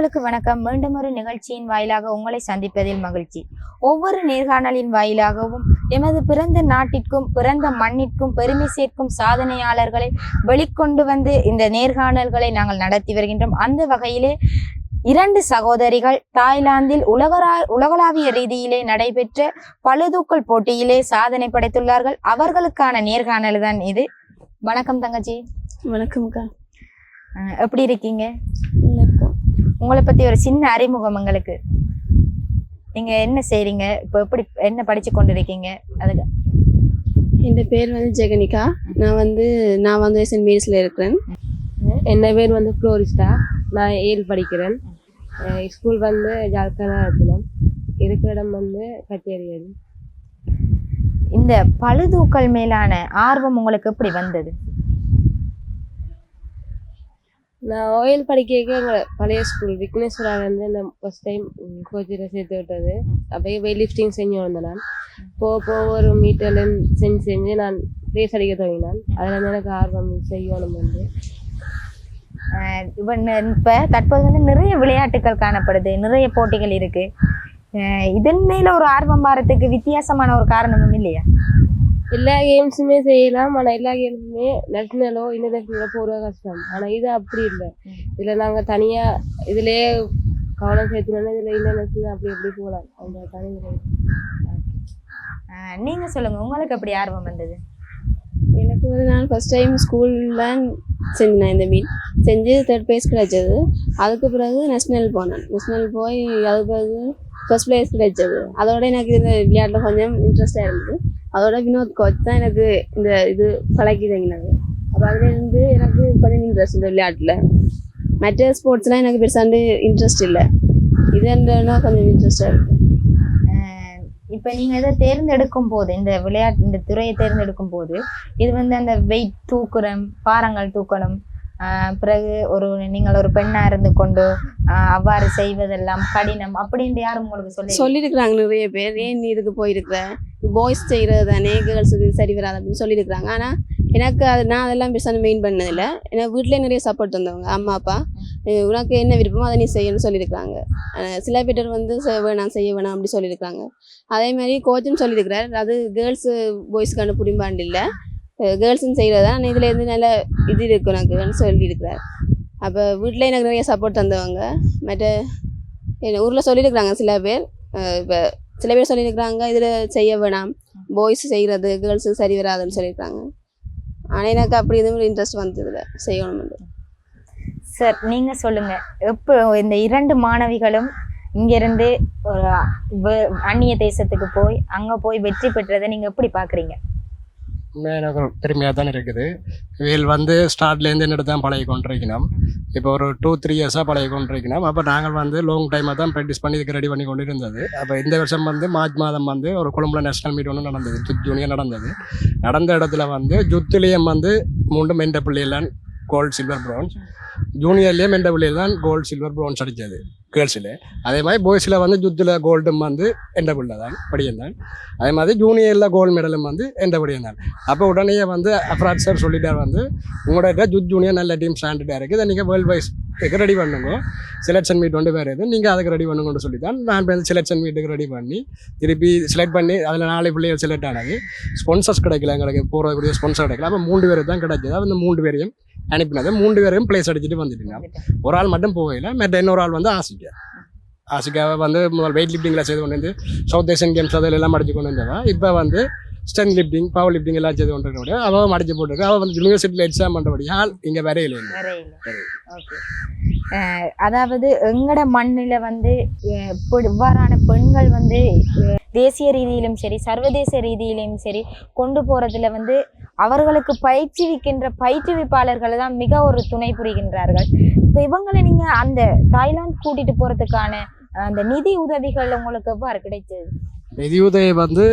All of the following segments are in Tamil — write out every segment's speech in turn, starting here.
உறவுகளுக்கு வணக்கம். மீண்டும் ஒரு நிகழ்ச்சியின் வாயிலாக உங்களை சந்திப்பதில் மகிழ்ச்சி. ஒவ்வொரு நேர்காணலின் வாயிலாகவும் எமது பிறந்த நாட்டிற்கும் பிறந்த மண்ணிற்கும் பெருமை சேர்க்கும் சாதனையாளர்களை வெளிக்கொண்டு வந்து இந்த நேர்காணல்களை நாங்கள் நடத்தி வருகின்றோம். அந்த வகையிலே இரண்டு சகோதரிகள் தாய்லாந்தில் உலகரா உலகளாவிய ரீதியிலே நடைபெற்ற பளுதூக்கல் போட்டியிலே சாதனை படைத்துள்ளார்கள். அவர்களுக்கான நேர்காணல் தான் இது. வணக்கம் தங்கச்சி. வணக்கம்க்கா. அஹ் எப்படி இருக்கீங்க? உங்களை பத்தி ஒரு சின்ன அறிமுகம் எங்களுக்கு. நீங்க என்ன செய்றீங்க? இப்போ எப்படி என்ன படிச்சு கொண்டிருக்கீங்க? அதுக்கு என் பேர் வந்து ஜெகனிகா. நான் வந்து நான் வந்து சென்ட் மேரிஸில் இருக்கிறேன். என் பேர் வந்து ஃப்ளோரிஸ்டா. நான் ஏழு படிக்கிறேன். ஸ்கூல் வந்து ஜாழ்ப்பாணம் இருக்கிற இடம் வந்து கச்சேரியல் இந்த பழுதூக்கல் மேலான ஆர்வம் உங்களுக்கு எப்படி வந்தது? நான் ஓயில் படிக்க எங்கள் பழைய ஸ்கூல் விக்னேஸ்வரா வந்து நான் ஃபஸ்ட் டைம் கோச்சில் சேர்த்து விட்டது. அப்படியே வெயிட் லிஃப்டிங் செஞ்சு வந்தேன் நான் போக போக ஒரு மீட்டர்ல செஞ்சு செஞ்சு நான் ரேஸ் அடிக்க தொடங்கினான். அதில் வந்து எனக்கு ஆர்வம் செய்யணும் வந்து. இப்போ இப்போ தற்போது வந்து நிறைய விளையாட்டுகள் காணப்படுது. நிறைய போட்டிகள் இருக்குது இதன் மேல ஒரு ஆர்வம் வரத்துக்கு வித்தியாசமான ஒரு காரணமும் இல்லையா? எல்லா கேம்ஸுமே செய்யலாம். ஆனால் எல்லா கேம்ஸுமே நேஷனலோ இன்டர்நேஷனலோ போகிற கஷ்டம். ஆனால் இது அப்படி இல்லை. இதில் நாங்கள் தனியாக இதுலேயே கவனம் சேர்த்துனோன்னா இதில் இன்டர்நேஷனல் அப்படி எப்படி போகலாம் அந்த தனி அஹ் நீங்க சொல்லுங்க. உங்களுக்கு எப்படி ஆர்வம் வந்தது? எனக்கு வந்து நான் ஃபர்ஸ்ட் டைம் ஸ்கூலில் செஞ்சேன் இந்த மீன். செஞ்சு தேர்ட் ப்ரைஸ் கிடைச்சது. அதுக்கு பிறகு நேஷ்னல் போனேன். நேஷ்னல் போய் அதுக்கு பிறகு ஃபர்ஸ்ட் ப்ரைஸ் கிடைச்சது. அதோட எனக்கு இந்த விளையாட்டில் கொஞ்சம் இன்ட்ரெஸ்டாக இருந்தது. அதோட வினோத் கோச் தான் எனக்கு இந்த இது பழக்கி தங்கினது அப்போ அதுலேருந்து எனக்கு கொஞ்சம் இன்ட்ரெஸ்ட் இந்த விளையாட்டில். மற்ற ஸ்போர்ட்ஸ்லாம் எனக்கு பெருசாண்டு இன்ட்ரெஸ்ட் இல்லை. இதுன்றனா கொஞ்சம் இன்ட்ரெஸ்டாக இருக்கு. அஹ் இப்ப நீங்க இதை தேர்ந்தெடுக்கும் போது இந்த விளையாட்டு இந்த துறையை தேர்ந்தெடுக்கும் போது இது வந்து அந்த வெயிட் தூக்குறம் பாரங்கள் தூக்கணும். பிறகு ஒரு நீங்கள் ஒரு பெண்ணா இருந்து கொண்டு அவ்வாறு செய்வதெல்லாம் கடினம் அப்படின்னு யாரும் உங்களுக்கு சொல்லி சொல்லியிருக்கிறாங்க நிறைய பேர். ஏன் நீ இதுக்கு போயிருக்கிற பாய்ஸ் செய்கிறது தானே கேர்ள்ஸுக்கு சரி வராது அப்படின்னு சொல்லியிருக்கிறாங்க. ஆனால் எனக்கு அது நான் அதெல்லாம் பெருசாக மெயின் பண்ணதில்லை. எனக்கு வீட்டிலே நிறைய சப்போர்ட் தந்தவங்க அம்மா அப்பா. உனக்கு என்ன விருப்பமோ அதை நீ செய்யணும்னு சொல்லியிருக்கிறாங்க. சில பேர் வந்து வேணாம் செய்ய வேணாம் அப்படி சொல்லியிருக்கிறாங்க. அதே மாதிரி கோச்சும் சொல்லியிருக்கிறார். அது கேர்ள்ஸு பாய்ஸ்க்கான புரிம்பாண்டு இல்லை. கேர்ள்ஸும் செய்கிறது தான் இதில் இருந்து நல்ல இது இருக்கு எனக்குன்னு சொல்லியிருக்கிறார். அப்போ வீட்டில் எனக்கு நிறைய சப்போர்ட் தந்தவங்க. மற்ற ஊரில் சொல்லியிருக்கிறாங்க சில பேர். இப்போ சில பேர் சொல்லியிருக்கிறாங்க இதில் செய்ய வேணாம். பாய்ஸ் செய்கிறது கேர்ள்ஸு சரி வராதுன்னு சொல்லியிருக்காங்க ஆனால் எனக்கு அப்படி எதுவும் இன்ட்ரெஸ்ட் வந்ததில்ல. செய்யணும்னு. சார் நீங்கள் சொல்லுங்கள் எப்போ இந்த இரண்டு மாணவிகளும் இங்கேருந்து ஒரு அந்நிய தேசத்துக்கு போய் அங்கே போய் வெற்றி பெற்றதை நீங்கள் எப்படி பார்க்குறீங்க எனக்கு பெருமையாக தான் இருக்குது. இவையில் வந்து ஸ்டார்ட்லேருந்து என்னோட தான் பழகி கொண்டிருக்கணும் இப்போ ஒரு டூ த்ரீ இயர்ஸாக பழகி கொண்டிருக்கணும் அப்போ நாங்கள் வந்து லாங் டைமாக தான் ப்ராக்டிஸ் பண்ணி இதுக்கு ரெடி பண்ணி கொண்டு இருந்தது அப்போ இந்த வருஷம் வந்து மார்ச் மாதம் வந்து ஒரு கொழும்புல நேஷனல் மீட் ஒன்று நடந்தது. ஜுத் ஜூனியர் நடந்தது. நடந்த இடத்துல வந்து ஜுத்துலேயும் வந்து மூன்று மெண்ட பிள்ளையெல்லாம் கோல்டு சில்வர் ப்ரௌன்ஸ் ஜூனியர்லேயே என்டபிள்யூல தான் கோல்டு சில்வர் ப்ரௌன்ஸ் அடித்தது கேர்ள்ஸில் அதே மாதிரி பாய்ஸில் வந்து ஜுத்தில் கோல்டும் வந்து எந்த தான் படியிருந்தான் அதே மாதிரி ஜூனியரில் கோல்டு மெடலும் வந்து எந்த தான். அப்போ உடனே வந்து அப்ராட் சார் சொல்லிட்டார் வந்து உங்களோட ஜுத் ஜூனியர் நல்ல டீம் ஸ்டாண்டர்டாக இருக்குது நீங்கள் வேர்ல்டு வைஸ் ரெடி பண்ணுங்க. செலெக்ஷன் மீட் வந்து வேறு எது நீங்கள் அதுக்கு ரெடி பண்ணுங்கன்னு சொல்லி தான் நான் இப்போ செலெக்ஷன் மீட்டுக்கு ரெடி பண்ணி திருப்பி செலக்ட் பண்ணி அதில் நாலு பிள்ளைகள் செலக்ட் ஆனது. ஸ்பான்சர்ஸ் கிடைக்கல எங்களுக்கு போகிறதுக்குரிய ஸ்பான்சர் கிடைக்கல. அப்போ மூன்று பேர் தான் கிடைச்சது. அந்த மூன்று பேரையும் அனுப்பினது மூன்று பேரையும் பிளேஸ் அடிச்சுட்டு வந்துட்டுங்க. ஒரு ஆள் மட்டும் போகல மற்ற இன்னொரு ஆள் வந்து ஆசிக்கா. ஆசிக்காவை வந்து முதல் வெயிட் லிஃப்டிங்கில் செய்து கொண்டு வந்து சவுத் ஏஷியன் கேம்ஸ் அதில் எல்லாம் அடிச்சு கொண்டு வந்தவா. இப்போ வந்து ஸ்டென் லிஃப்டிங் பவர் லிஃப்டிங் எல்லாம் செய்து கொண்டு இருக்கக்கூடிய அவள் அடிச்சு போட்டிருக்கு. அவள் வந்து யூனிவர்சிட்டியில் எக்ஸாம் பண்ணுறபடி ஆள் இங்கே வரையில அதாவது எங்கட மண்ணில வந்து இவ்வாறான பெண்கள் வந்து தேசிய ரீதியிலும் சரி சர்வதேச ரீதியிலும் சரி கொண்டு போறதுல வந்து அவர்களுக்கு பயிற்றுவிக்கின்ற பயிற்றுவிப்பாளர்கள் தான் மிக ஒரு துணை புரிகின்றார்கள். இப்போ இவங்களை நீங்கள் அந்த தாய்லாந்து கூட்டிட்டு போகிறதுக்கான அந்த நிதி உதவிகள் உங்களுக்கு எவ்வாறு கிடைச்சது? நிதியுதவி வந்து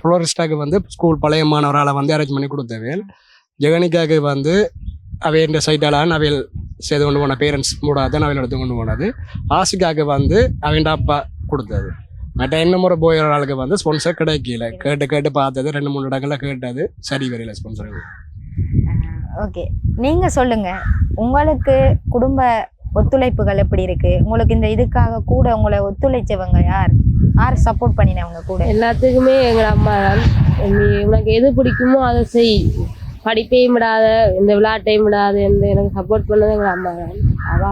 ஃப்ளோரிஸ்டாக்கு வந்து ஸ்கூல் பழைய மாணவரால் வந்து அரேஞ்ச் பண்ணி கொடுத்தவேல் ஜெகனிக்காக்கு வந்து அவையின் சைட்டாலான் அவையில் செய்து கொண்டு போன பேரண்ட்ஸ் மூடாதான் அவையில் எடுத்து கொண்டு போனது. ஆசிக்காக்கு வந்து அவன் அப்பா கொடுத்தது. மற்ற இன்னும் ஒரு போய் ஒரு ஆளுக்கு வந்து ஸ்பான்சர் கிடைக்கல. கேட்டு கேட்டு பார்த்தது ரெண்டு மூணு இடங்கள்ல கேட்டது சரி வரையில ஸ்பான்சர் ஓகே நீங்க சொல்லுங்க. உங்களுக்கு குடும்ப ஒத்துழைப்புகள் எப்படி இருக்கு? உங்களுக்கு இந்த இதுக்காக கூட உங்களை ஒத்துழைச்சவங்க யார்? யார் சப்போர்ட் பண்ணினவங்க கூட? எல்லாத்துக்குமே எங்க அம்மா தான். நீ உனக்கு எது பிடிக்குமோ அதை செய். படிப்பையும் விடாத இந்த விளையாட்டையும் விடாத இந்த எனக்கு சப்போர்ட் பண்ணது எங்க அம்மா தான். அவ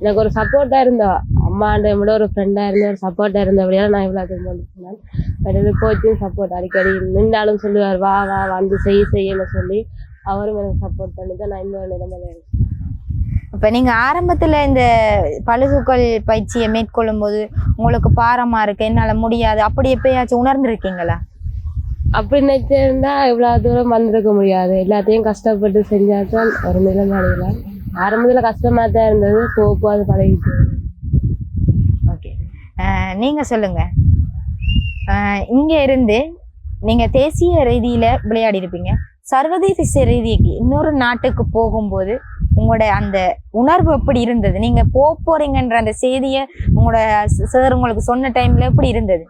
எனக்கு ஒரு சப்போர்ட்டா இருந்தா அம்மாண்ட விட ஒரு ஃப்ரெண்டா இருந்த ஒரு சப்போர்ட்டா இருந்தபடியால நான் இவ்வளோ கொண்டு போனேன் பட் கோச்சும் சப்போர்ட் அடிக்கடி நின்றாலும் சொல்லுவார் வா வா வந்து செய் செய்யன்னு சொல்லி அவரும் எனக்கு சப்போர்ட் பண்ணி தான் நான் இந்த நிலைமையில இருக்கேன். இப்ப நீங்க ஆரம்பத்துல இந்த பழுகுகள் பயிற்சியை மேற்கொள்ளும் போது உங்களுக்கு பாரமா இருக்கு என்னால முடியாது அப்படி எப்பயாச்சும் உணர்ந்திருக்கீங்களா? அப்படி நினைச்சிருந்தா இவ்வளவு தூரம் வந்திருக்க முடியாது. எல்லாத்தையும் கஷ்டப்பட்டு செஞ்சாதான் ஒரு நிலைமை அடையலாம். ஆரம்பத்துல கஷ்டமா தான் இருந்தது போக அது பழகிட்டு. நீங்க சொல்லுங்க. அஹ், இங்க இருந்து நீங்க தேசிய ரீதியில விளையாடி இருப்பீங்க. சர்வதேச ரீதிக்கு இன்னொரு நாட்டுக்கு போகும்போது உங்களோட அந்த உணர்வு எப்படி இருந்தது? நீங்க போக போறீங்கன்ற அந்த செய்தியை உங்களோட சார் உங்களுக்கு சொன்ன டைம்ல எப்படி இருந்தது?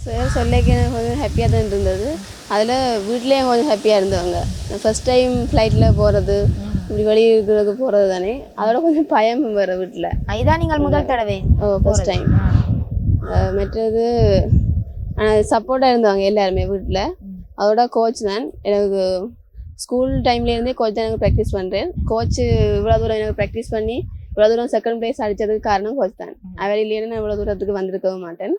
சார் சொல்லிக்க கொஞ்சம் ஹாப்பியாக தான் இருந்தது. அதில் வீட்லேயும் கொஞ்சம் ஹாப்பியாக இருந்தவங்க. ஃபர்ஸ்ட் டைம் ஃப்ளைட்டில் போகிறது இப்படி வெளியே இருக்கிறதுக்கு போகிறது தானே அதோட கொஞ்சம் பயம் வேறு வீட்டில் இதான் நீங்கள் முதல் தடவை ஓ ஃபர்ஸ்ட் டைம் மற்றது சப்போர்ட்டாக இருந்தாங்க எல்லாருமே வீட்டில் அதோட கோச் தான் எனக்கு ஸ்கூல் டைம்லேருந்தே கோச் தான் எனக்கு ப்ராக்டிஸ் பண்ணுறேன் கோச் இவ்வளோ தூரம் எனக்கு ப்ராக்டிஸ் பண்ணி இவ்வளோ தூரம் செகண்ட் ப்ளேஸ் அடித்ததுக்கு காரணம் கோச் தான். அவர் இல்லைன்னா நான் இவ்வளோ தூரத்துக்கு வந்திருக்கவும் மாட்டேன்.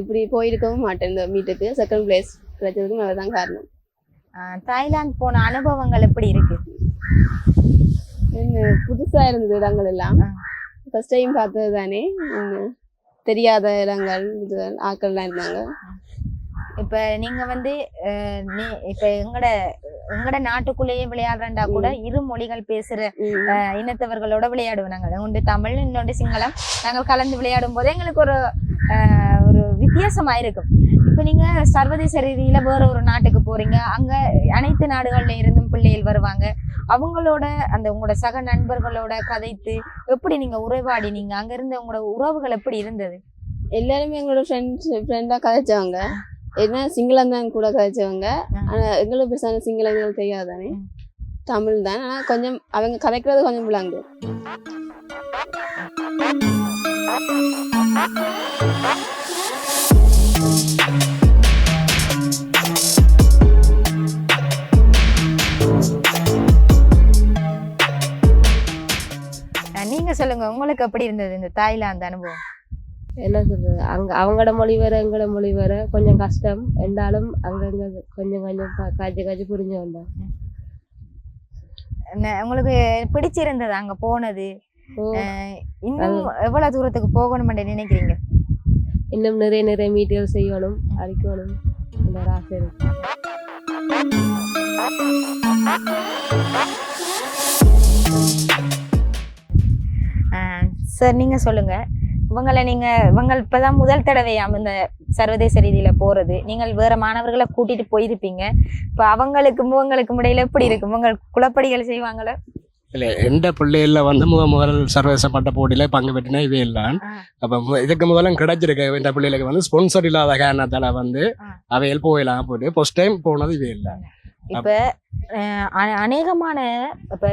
இப்படி போயிருக்கவும் மாட்டேன் இந்த மீட்டுக்கு செகண்ட் ப்ளேஸ் கிடைச்சதுக்கும் அவர் தான் காரணம். தாய்லாந்து போன அனுபவங்கள் எப்படி இருக்கு? என்ன புதுசாக இருந்தது இடங்கள் எல்லாம். ஃபர்ஸ்ட் டைம் பார்த்தது தானே தெரியாத இடங்கள் இது ஆக்கள்லாம் இருந்தாங்க. இப்ப நீங்க வந்து நீ- இப்ப எங்கட எங்கட நாட்டுக்குள்ளேயே விளையாடுறா கூட இரு மொழிகள். அஹ், இனத்தவர்களோட விளையாடுவோம் நாங்கள் ஒன்று தமிழ் இன்னொன்று சிங்களம். நாங்கள் கலந்து விளையாடும் போது எங்களுக்கு ஒரு ஒரு வித்தியாசமா இருக்கும் இப்ப நீங்க சர்வதேச ரீதியில வேற ஒரு நாட்டுக்கு போறீங்க. அங்க அனைத்து நாடுகள்ல இருந்தும் பிள்ளைகள் வருவாங்க. அவங்களோட அந்த உங்களோட சக நண்பர்களோட கதைத்து எப்படி நீங்க உறவாடினீங்க அங்க இருந்த உங்களோட உறவுகள் எப்படி இருந்தது? எல்லாருமே எங்களோட ஃப்ரெண்ட்ஸ் ஃப்ரெண்டாக கதைச்சவங்க. என்ன சிங்களம் தான் கூட கதைச்சவங்க. ஆனால் எங்களுக்கு பெருசான சிங்களம் எங்களுக்கு தெரியாது தானே. தமிழ் தான். ஆனால் கொஞ்சம் அவங்க கதைக்கிறது கொஞ்சம் விளாங்கு. அஹ், நீங்க சொல்லுங்க. உங்களுக்கு எப்படி இருந்தது இந்த தாய்லாந்து அனுபவம்? என்ன சொல்றது? அங்க அவங்களோட மொழி வேற எங்களோட மொழி வேற. கொஞ்சம் கஷ்டம். என்றாலும் அங்கங்க கொஞ்சம் கொஞ்சம் காய்ச்சி காய்ச்சி புரிஞ்சு வந்தோம். உங்களுக்கு பிடிச்சிருந்தது அங்க போனது? இன்னும் எவ்வளவு தூரத்துக்கு போகணும்னு நினைக்கிறீங்க? இன்னும் நிறைய நிறைய மீட்டியல் செய்யணும் அடிக்கணும். ஆசை இருக்கு. சார் நீங்க சொல்லுங்க. இவங்களை நீங்க இவங்க இப்பதான் முதல் தடவையாம் இந்த சர்வதேச ரீதியில போறது. நீங்கள் வேற மாணவர்களை கூட்டிட்டு போயிருப்பீங்க. இப்ப அவங்களுக்கும் இவங்களுக்கும் இடையில எப்படி இருக்கும் இவங்க குளப்படிகள் செய்வாங்களோ? இல்லை எந்த பிள்ளைகள வந்து முத முதல் சர்வதேச பட்ட போட்டியில பங்கு பெற்றினா இவே இல்லான். ஆ. அப்போ இதுக்கு முதல்ல கிடைச்சிருக்க. இந்த பிள்ளைகளுக்கு வந்து ஸ்பான்சர் இல்லாத காரணத்தால வந்து. அவையில் போயிடலாம் போட்டு ஃபர்ஸ்ட் டைம் போனது இவே இல்லை. இப்ப அஹ், அ- அநேகமான இப்ப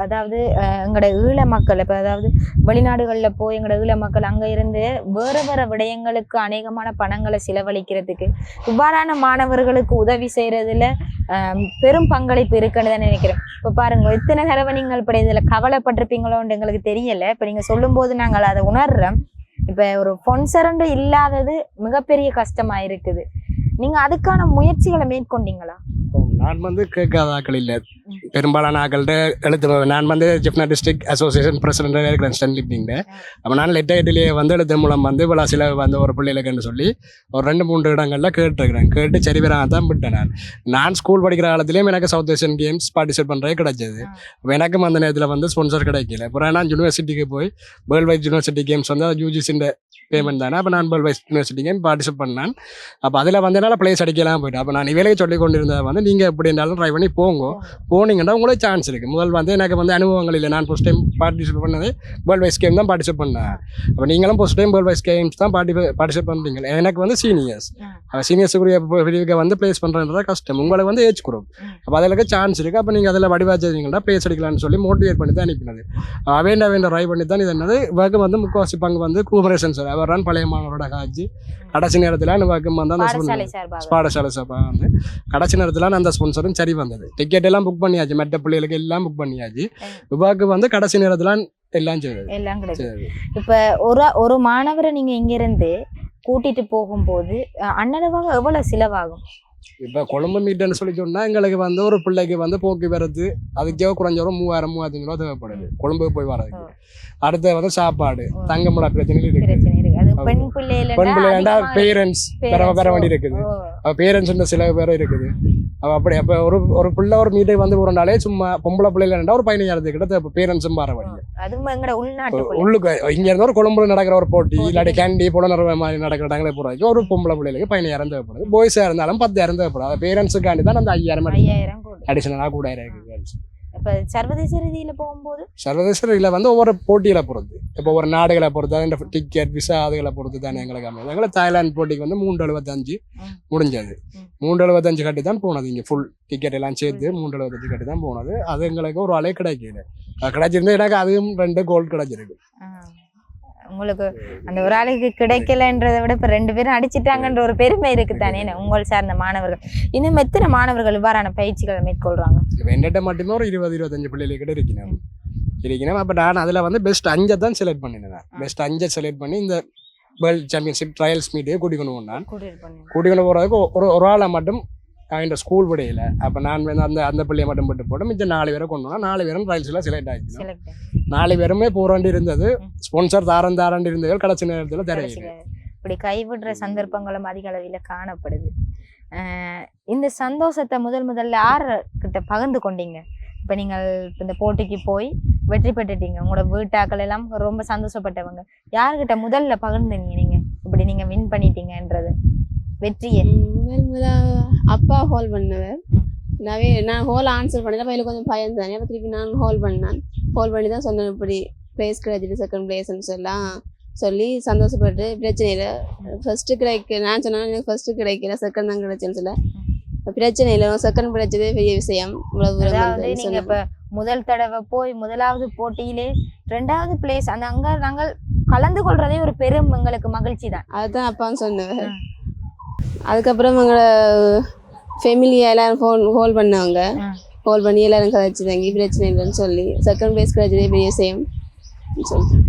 அதாவது அஹ், எங்களோட ஈழ மக்கள் இப்ப அதாவது வெளிநாடுகள்ல போய் எங்களோட ஈழ மக்கள் அங்க இருந்து வேற வேற விடயங்களுக்கு அநேகமான பணங்களை செலவழிக்கிறதுக்கு இவ்வாறான மாணவர்களுக்கு உதவி செய்யறதுல அஹ், பெரும் பங்களிப்பு இருக்குன்னு தான் நினைக்கிறேன். இப்ப பாருங்க இத்தனை தடவை நீங்கள் இப்ப இதுல கவலைப்பட்டிருப்பீங்களோன்னு எங்களுக்கு தெரியல. இப்ப நீங்க சொல்லும் போது நாங்கள் அதை உணர்றோம். இப்ப ஒரு பொன்சரண்டு இல்லாதது மிகப்பெரிய கஷ்டமா இருக்குது நீங்க அதுக்கான முயற்சிகளை மேற்கொண்டீங்களா? நான் வந்து கேட்காத ஆக்கள் இல்லை பெரும்பாலான ஆக்கள்கிட்ட எழுத்து நான் வந்து ஜிப்னா டிஸ்ட்ரிக்ட் அசோசியேஷன் பிரசிடென்டாக இருக்கிறேன் ஸ்டன் லிப்டிங்கில் அப்போ நான் லெட்டர் ஐடிலேயே வந்து எழுத்து மூலம் வந்து விளாசியில் வந்து ஒரு பிள்ளைகளுக்குன்னு சொல்லி ஒரு ரெண்டு மூன்று இடங்களில் கேட்டுருக்கிறேன். கேட்டு சரி தான் விட்டேன் நான். நான் ஸ்கூல் படிக்கிற காலத்துலேயும் எனக்கு சவுத் ஏஷியன் கேம்ஸ் பார்ட்டிசிபேட் பண்ணுறதே கிடைச்சது. அப்போ எனக்கும் அந்த நேரத்தில் வந்து ஸ்பான்சர் கிடைக்கல. அப்புறம் நான் யூனிவர்சிட்டிக்கு போய் வேர்ல்ட் வைஸ் யூனிவர்சிட்டி கேம்ஸ் வந்து யூஜிசிൻ്റെ பேமெண்ட் தானே. அப்போ நான் world wise university game participate பண்ணேன். அப்போ அதில் வந்து என்னால் பிளேஸ் அடிக்கலாம் போயிட்டு அப்போ நான் இவளையே சொல்லி கொண்டிருந்ததை வந்து நீங்கள் எப்படி இருந்தாலும் ட்ரை பண்ணி போங்க. போனீங்கன்னா உங்களுக்கு சான்ஸ் இருக்குது முதல் வந்து எனக்கு வந்து அனுபவங்கள் இல்லை. நான் ஃபஸ்ட் டைம் பார்ட்டிசிபேட் பண்ணது வேர்ல்ட் வைஸ் கேம் தான் பார்ட்டிசிபேட் பண்ணேன். அப்போ நீங்களும் first time world wise games தான் பார்ட்டி பார்ட்டிசிபேட் பண்ணுறீங்க எனக்கு வந்து சீனியர்ஸ் சீனியர்ஸுக்குரிய பிரிவுக்கு வந்து ப்ளேஸ் பண்ணுறது கஷ்டம் உங்களுக்கு வந்து ஏஜ் குரூப் அப்போ அதில் சான்ஸ் இருக்குது அப்போ நீங்கள் அதில் வடிவாச்சிங்கன்னா ப்ளேஸ் அடிக்கலாம்னு சொல்லி மோட்டிவேட் பண்ணி தான் அனுப்பினது வேண்ட வேண்ட ட்ரை பண்ணி தான் இது என்னது? வேகம் வந்து முக்கால்வாசி பங்கு வந்து கூமரேசன் சார். அவர் தான் பழைய மாணவரோட காட்சி. கடைசி நேரத்தில் வேகம் வந்து அந்த பாடசாலை சபா வந்து. கடைசி நேரத்தில் அந்த ஸ்பான்சரும் சரி வந்தது. டிக்கெட் எல்லாம் புக் பண்ணியாச்சு. மற்ற பிள்ளைகளுக்கு எல்லாம் புக் பண்ணியாச்சு. விபாக்கு வந்து கடைசி நேரத்தில் எல்லாம் செய்தது. எல்லாம் இப்ப ஒரு ஒரு மாணவரை நீங்க இங்க இருந்து கூட்டிட்டு போகும்போது அன்னளவாக எவ்வளவு செலவாகும்? இப்போ கொழும்பு மீட்டுன்னு சொல்லி சொன்னால் எங்களுக்கு வந்து ஒரு பிள்ளைக்கு வந்து போக்குவரத்து அதுக்கே குறைஞ்ச ஒரு மூவாயிரம் மூவாயிரத்தஞ்சு ரூபா தேவைப்படுது. கொழும்புக்கு போய் வர்றதுக்கு. அடுத்து வந்து சாப்பாடு. தங்கமுட பிரச்சனைகள் இருக்குது. பெண் பிள்ளைண்டா பேரண்ட்ஸ் பெற பெற வேண்டி இருக்குது. பேரண்ட்ஸ் சில பேர் இருக்குது. அப்ப அப்படி அப்போ ஒரு ஒரு பிள்ளை ஒரு மீட்டுக்கு வந்து போறனாலே சும்மா பொம்பளை பிள்ளைல ஒரு பதினஞ்சாயிரத்துக்கு கிட்ட பேரண்ட்ஸும் அதுவும் எங்கட உள்நாட்டுக்குள்ள உள்ளுக்கு இங்க இருந்து ஒரு கொழும்புல நடக்கிற ஒரு போட்டி இல்லாட்டி கேண்டி புலனர்வு மாதிரி நடக்கிற இடங்களே போறதுக்கு ஒரு பொம்பளை பிள்ளைகளுக்கு பதினாயிரம் தேவைப்படுது. பாய்ஸா இருந்தாலும் பத்தாயிரம் தேவைப்படும் அது பேரண்ட்ஸுக்காண்டி தான் அந்த ஐயாயிரம் அடிஷனலாக கூட இருக்கு இப்ப சர்வதேச ரீதியில போகும்போது? சர்வதேச ரீதியில் வந்து ஒவ்வொரு போட்டிகளை பொறுத்து. இப்போ ஒரு நாடுகளை பொறுத்து இந்த டிக்கெட் விசா அதுகளை பொறுத்து தானே எங்களுக்கு அமையுது எங்களுக்கு தாய்லாந்து போட்டிக்கு வந்து மூன்று எழுபத்தஞ்சு. முடிஞ்சது. மூன்று எழுபத்தஞ்சு கட்டி தான் போனது. இங்கே ஃபுல் டிக்கெட் எல்லாம் சேர்த்து மூன்று எழுபத்தஞ்சு கட்டி தான் போனது. அது எங்களுக்கு ஒரு ஆளே கிடைக்கல. கிடைச்சிருந்தா எனக்கு அதுவும் ரெண்டு கோல்டு கிடைச்சிருக்கு. உங்களுக்கு அந்த ஒரு ஆளுக்கு கிடைக்கலன்றதை விட இப்ப ரெண்டு பேரும் அடிச்சிட்டாங்கன்ற ஒரு பெருமை இருக்கு தானே உங்கள் சார்ந்த மாணவர்கள். இன்னும் எத்தனை மாணவர்கள் இவ்வாறான பயிற்சிகளை மேற்கொள்றாங்க? இப்போ என்கிட்ட மட்டுமே ஒரு இருபது இருபத்தஞ்சு பிள்ளைகள் கிட்ட இருக்கணும் இருக்கணும் அப்போ நான் அதில் வந்து பெஸ்ட் அஞ்சை தான் செலக்ட் பண்ணினேன் பெஸ்ட் அஞ்சை செலக்ட் பண்ணி இந்த வேர்ல்ட் சாம்பியன்ஷிப் ட்ரையல்ஸ் மீட்டே கூட்டிக்கொண்டு போனேன் கூட்டிக்கொண்டு போகிறதுக்கு ஒரு ஒரு ஆளை மட்டும் அவன் ஸ்கூல் விடையில. அப்போ நான் வந்து அந்த அந்த பிள்ளையை மட்டும் போட்டு போட்டு மிச்சம் நாலு பேரை கொண்டு போனால் நாலு பேரும் ட்ரையல்ஸில் செலக்ட் ஆகிடுச்சு நாலு பேருமே போராண்டி இருந்தது. ஸ்பான்சர் தாரம் தாராண்டி இருந்தது கடைசி நேரத்தில் தெரியல இப்படி கைவிடுற சந்தர்ப்பங்களும் அதிக அளவில் காணப்படுது. இந்த சந்தோஷத்தை முதல் முதல்ல யார் கிட்ட பகிர்ந்து கொண்டீங்க? இப்ப நீங்கள் இந்த போட்டிக்கு போய் வெற்றி பெற்றுட்டீங்க. உங்களோட வீட்டாக்கள் எல்லாம் ரொம்ப சந்தோஷப்பட்டவங்க. யாருக்கிட்ட முதல்ல பகிர்ந்தீங்க நீங்க? இப்படி நீங்க வின் பண்ணிட்டீங்கன்றது. வெற்றியை. அப்பா ஹோல் பண்ணுவேன் ம். நவே நான் ஹோல் ஆன்சர் பண்ணல. அப்போ எனக்கு கொஞ்சம் பயம் தானே. அப்போ திருப்பி நான் ஹோல் பண்ணேன். ஹோல் பண்ணி தான் சொன்னேன் இப்படி. ப்ரைஸ் கிடைச்சிட்டு செகண்ட் ப்ளேஸ்ன்னு எல்லாம் சொல்லி சந்தோஷப்பட்டு பிரச்சனை இல்லை. ஃபர்ஸ்ட்டு கிடைக்க நான் சொன்னேன் எனக்கு ஃபர்ஸ்ட்டு கிடைக்கல. செகண்ட் தான் கிடைச்சேன்னு சொல்ல. பிரச்சனை இல்லை. செகண்ட் கிடைச்சதே பெரிய விஷயம். இவ்வளவு தூரம் அதாவது வந்ததுன்னு நீங்க சொன்னேன். இப்ப முதல் தடவை போய் முதலாவது போட்டியிலே ரெண்டாவது பிளேஸ் அந்த அங்க நாங்கள் கலந்து கொள்றதே ஒரு பெரும் எங்களுக்கு மகிழ்ச்சி தான். அதுதான் அப்பான்னு சொன்னேன். ம். அதுக்கப்புறம் எங்களோட ஃபேமிலியை எல்லாரும் ஃபோன் ஹோல் பண்ணவங்க. ம். ஹோல் பண்ணி எல்லாரும் கதைச்சு தங்கி பிரச்சனை இல்லைன்னு சொல்லி. செகண்ட் ப்ளேஸ் கிடைச்சதே பெரிய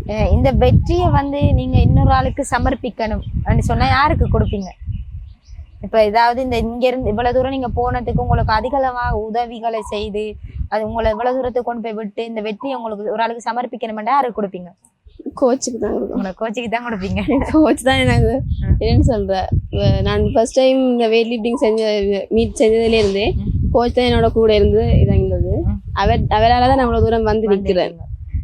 அஹ் இந்த வெற்றியை வந்து நீங்க இன்னொரு ஆளுக்கு சமர்ப்பிக்கணும். அப்படின்னு சொன்னா யாருக்கு கொடுப்பீங்க? இப்ப ஏதாவது இந்த இங்க இருந்து இவ்வளவு தூரம் நீங்க போனதுக்கு உங்களுக்கு அதிகளவா உதவிகளை செய்து அது உங்களை இவ்வளவு தூரத்துக்கு கொண்டு போய் விட்டு இந்த வெற்றியை உங்களுக்கு ஒரு ஆளுக்கு சமர்ப்பிக்கணும்னா யாருக்கு கொடுப்பீங்க? கோச்சுக்கு தான் உங்களை கோச்சிக்கு தான் கொடுப்பீங்க. கோச் தான் எனக்கு என்னன்னு சொல்றேன் வ- நான் ஃபர்ஸ்ட் டைம் இந்த வெயிட் லிஃப்டிங் செஞ்ச மீட் செஞ்சதுல இருந்தே ம். கோச் தான் என்னோட கூட இருந்து இதாங்கிறது ம். அவர் அவரால தான் நான் இவ்வளவு தூரம் வந்து.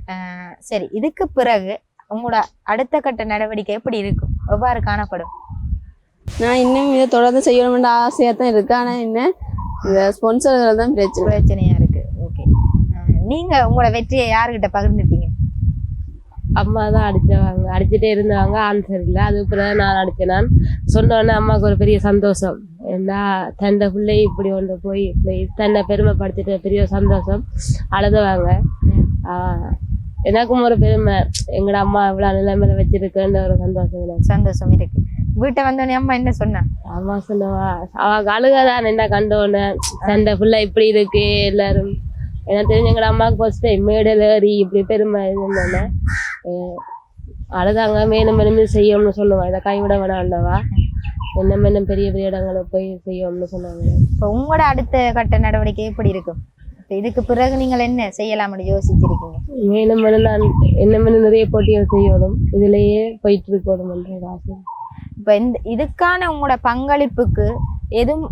அஹ் சரி இதுக்கு பிறகு உங்களோட அடுத்த கட்ட நடவடிக்கை எப்படி இருக்கும்? எவ்வாறு காணப்படும்? நான் இன்னும் இதை தொடர்ந்து செய்யணும்னு ஆசையா தான் இருக்கு. ஆனா என்ன இந்த ஸ்பான்சர்கள் தான் பிரச்சனை. பிரச்சனையா இருக்கு. ஓகே நீங்க உங்களோட வெற்றியை யாருகிட்ட பகிர்ந்துட்டீங்க அம்மா தான் அடிச்சவங்க. அடிச்சுட்டே இருந்தாங்க ஆன்சர் இல்லை. அது பிறகு நான் அடிச்சேன் நான் சொன்ன உடனே அம்மாவுக்கு ஒரு பெரிய சந்தோஷம். ஏன்னா தன்னை பிள்ளை இப்படி ஒன்று போய் தன்னை பெருமைப்படுத்திட்டு பெரிய சந்தோஷம். அழுதுவாங்க. எனக்கும் ஒரு பெருமை. எங்கட அம்மா இவ்வளோ நிலைமையில வச்சிருக்குன்ற ஒரு சந்தோஷம் சந்தோஷம் இருக்கு. வீட்டை வந்தோடனே அம்மா என்ன சொன்னா? அம்மா சொன்னவா அவ அழுகதான் என்ன கண்டோன்னு? தன்னை பிள்ளை இப்படி இருக்கு எல்லாரும். எனக்கு தெரிஞ்ச எங்கட அம்மாவுக்கு ஃபர்ஸ்ட் டைம் மேடையில் ஏறி இப்படி பெருமை இருந்தோன்னே அழுதாங்க மேலும் மேலும் செய்யணும்னு சொல்லுவா. இதை கைவிட வேணாண்டவா? என்ன மேலும் பெரிய பெரிய இடங்களுக்கு போய் செய்யணும்னு சொன்னாங்க. இப்போ உங்களோட அடுத்த கட்ட நடவடிக்கை எப்படி இருக்கும்? இப்ப இதுக்கு பிறகு நீங்கள் என்ன செய்யலாம்னு யோசிச்சிருக்கீங்க மேலும் நான் என்ன மாதிரி நிறைய போட்டிகள் செய்யணும். இதுலயே போயிட்டு இருக்கணும்ன்ற ஒரு ஆசை. இப்ப இந்த இதுக்கான உங்களோட பங்களிப்புக்கு எதுவும்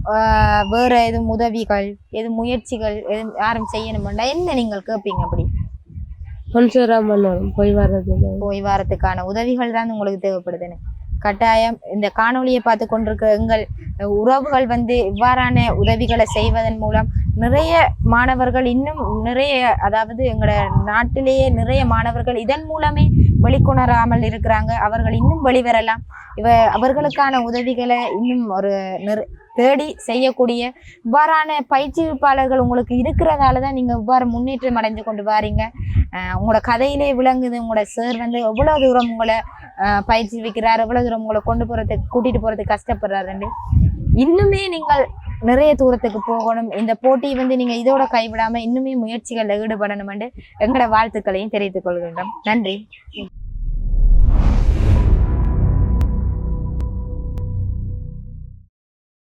வேற எதுவும் உதவிகள் எதுவும் முயற்சிகள் எதுவும் யாரும் செய்யணும்னா என்ன நீங்கள் கேட்பீங்க அப்படி? ஸ்பான்சராக பண்ணணும் போய் வர்றதுக்கு போய் வரதுக்கான உதவிகள் தான் உங்களுக்கு தேவைப்படுதுன்னு. கட்டாயம் இந்த காணொளியை பார்த்து கொண்டிருக்க எங்கள் உறவுகள் வந்து இவ்வாறான உதவிகளை செய்வதன் மூலம் நிறைய மாணவர்கள் இன்னும் நிறைய அதாவது எங்களோட நாட்டிலேயே நிறைய மாணவர்கள் இதன் மூலமே வெளிக்கொணராமல் இருக்கிறாங்க. அவர்கள் இன்னும் வெளிவரலாம். இவ அவர்களுக்கான உதவிகளை இன்னும் ஒரு நிற தேடி செய்யக்கூடிய இவ்வாறான பயிற்சிப்பாளர்கள் உங்களுக்கு இருக்கிறதால தான் நீங்கள் இவ்வாறு முன்னேற்றம் அடைஞ்சு கொண்டு வாரீங்க. உங்களோட கதையிலே விளங்குது உங்களோட சார் வந்து எவ்வளோ தூரம் உங்களை பயிற்சி வைக்கிறார் எவ்வளோ தூரம் உங்களை கொண்டு போகிறதுக்கு கூட்டிகிட்டு போகிறதுக்கு கஷ்டப்படுறாருண்டு இன்னுமே நீங்கள் நிறைய தூரத்துக்கு போகணும். இந்த போட்டி வந்து நீங்கள் இதோட கைவிடாமல் இன்னுமே முயற்சிகளில் ஈடுபடணும் எங்களோட வாழ்த்துக்களையும் தெரிவித்துக் கொள்கின்றோம். நன்றி.